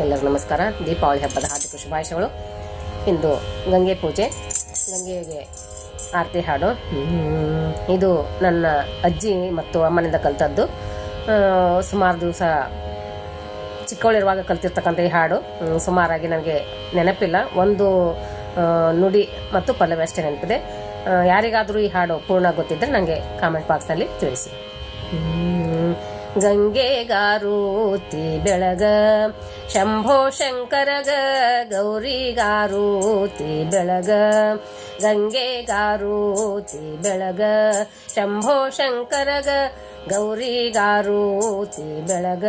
ಎಲ್ಲರಿಗೂ ನಮಸ್ಕಾರ. ದೀಪಾವಳಿ ಹಬ್ಬದ ಹಾರ್ದಿಕ ಶುಭಾಶಯಗಳು. ಇಂದು ಗಂಗೆ ಪೂಜೆ, ಗಂಗೆಗೆ ಆರತಿ ಹಾಡು. ಇದು ನನ್ನ ಅಜ್ಜಿ ಮತ್ತು ಅಮ್ಮನಿಂದ ಕಲಿತದ್ದು. ಸುಮಾರು ದಿವಸ ಚಿಕ್ಕವಳಿರುವಾಗ ಕಲ್ತಿರ್ತಕ್ಕಂಥ ಈ ಹಾಡು. ಸುಮಾರಾಗಿ ನನಗೆ ನೆನಪಿಲ್ಲ. ಒಂದು ನುಡಿ ಮತ್ತು ಪಲ್ಲವಿ ಅಷ್ಟೇ ನೆನಪಿದೆ. ಯಾರಿಗಾದರೂ ಈ ಹಾಡು ಪೂರ್ಣ ಗೊತ್ತಿದ್ದರೆ ನನಗೆ ಕಾಮೆಂಟ್ ಬಾಕ್ಸ್ನಲ್ಲಿ ತಿಳಿಸಿ. ಗಂಗೆಗಾರೂತಿ ಬೆಳಗ ಶಂಭೋ ಶಂಕರಗ ಗೌರಿಗಾರೂತಿ ಬೆಳಗ ಗಂಗೆಗಾರೂತಿ ಬೆಳಗ ಶಂಭೋ ಶಂಕರಗ ಗೌರಿಗಾರೂತಿ ಬೆಳಗ,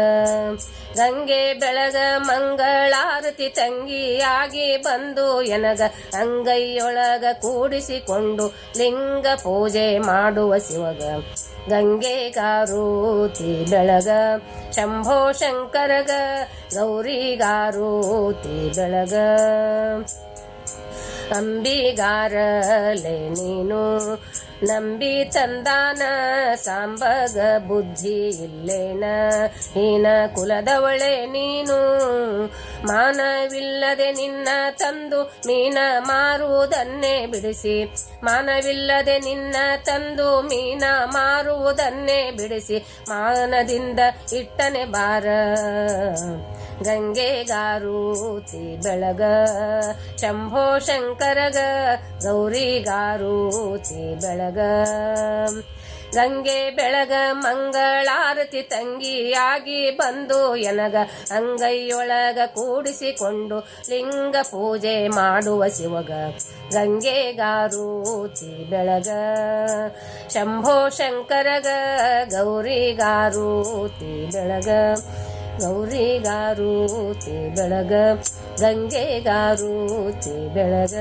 ಗಂಗೆ ಬೆಳಗ, ಮಂಗಳಾರತಿ ತಂಗಿಯಾಗಿ ಬಂದು ಎನಗ, ಅಂಗೈಯೊಳಗ ಕೂಡಿಸಿಕೊಂಡು ಲಿಂಗ ಪೂಜೆ ಮಾಡುವ ಶಿವಗ. ಗಂಗೆ ಗಂಗೆಗಾರೂತಿ ಬೆಳಗ, ಶಂಭೋ ಶಂಕರಗ ಗೌರಿಗಾರೂತಿ ಬೆಳಗ. ಅಂಬಿಗಾರಲೆ ನೀನು? ನಂಬಿ ತಂದಾನ, ಸಾಂಬಗ ಬುದ್ಧಿ ಇಲ್ಲೇನ? ಹೀನ ಕುಲದವಳೆ ನೀನು? ಮಾನವಿಲ್ಲದೆ ನಿನ್ನ ತಂದು ಮೀನ ಮಾರುವುದನ್ನೇ ಬಿಡಿಸಿ. ಮಾನವಿಲ್ಲದೆ ನಿನ್ನ ತಂದು ಮೀನ ಮಾರುವುದನ್ನೇ ಬಿಡಿಸಿ. ಮಾನದಿಂದ ಇಟ್ಟನೆ ಬಾರ. ಗಂಗೆಗಾರೂತಿ ಬೆಳಗ. ಶಂಭೋ ಶಂಕರಗ ಗೌರಿಗಾರೂತಿ ಬೆಳಗ. ಗಂಗೆ ಬೆಳಗ ಮಂಗಳಾರತಿ ತಂಗಿಯಾಗಿ ಬಂದು ಎನಗ ಅಂಗೈಯೊಳಗ ಕೂಡಿಸಿಕೊಂಡು ಲಿಂಗ ಪೂಜೆ ಮಾಡುವ ಶಿವಗ. ಗಂಗೆಗಾರೂತಿ ಬೆಳಗ. ಶಂಭೋ ಶಂಕರಗ ಗೌರಿಗಾರೂತಿ ಬೆಳಗ. ಗೌರಿಗಾರೂತಿ ಬೆಳಗ ಗಂಗೆಗಾರೂತಿ ಬೆಳಗ.